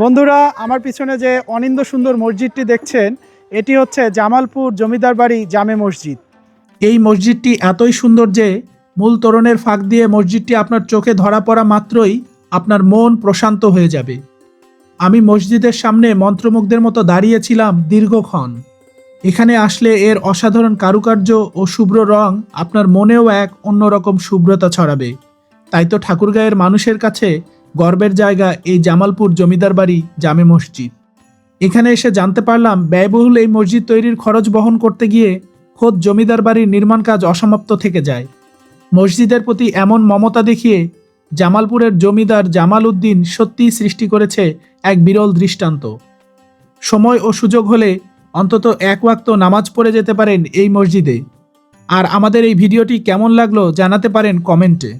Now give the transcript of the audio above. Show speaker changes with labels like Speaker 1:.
Speaker 1: বন্ধুরা, আমার পিছনে যে অনিন্দ সুন্দর মসজিদটি দেখছেন, এটি হচ্ছে জামালপুর জমিদার বাড়ি জামে মসজিদ। এই মসজিদটি এতই সুন্দর যে মূল তোরণের ফাঁক দিয়ে মসজিদটি আপনার চোখে ধরা পড়া মাত্রই আপনার মন প্রশান্ত হয়ে যাবে। আমি মসজিদের সামনে মন্ত্রমুগ্ধের মতো দাঁড়িয়েছিলাম দীর্ঘক্ষণ। এখানে আসলে এর অসাধারণ কারুকার্য ও শুভ্র রং আপনার মনেও এক অন্যরকম শুভ্রতা ছড়াবে। তাই তো ঠাকুরগাঁয়ের মানুষের কাছে গর্বের জায়গা এই জামালপুর জমিদার বাড়ি জামে মসজিদ। এখানে এসে জানতে পারলাম, ব্যয়বহুল এই মসজিদ তৈরির খরচ বহন করতে গিয়ে খোদ জমিদার বাড়ির নির্মাণ কাজ অসমাপ্ত থেকে যায়। মসজিদের প্রতি এমন মমতা দেখিয়ে জামালপুরের জমিদার জামাল উদ্দিন সত্যিই সৃষ্টি করেছে এক বিরল দৃষ্টান্ত। সময় ও সুযোগ হলে অন্তত এক ওয়াক্ত নামাজ পড়ে যেতে পারেন এই মসজিদে। আর আমাদের এই ভিডিওটি কেমন লাগল জানাতে পারেন কমেন্টে।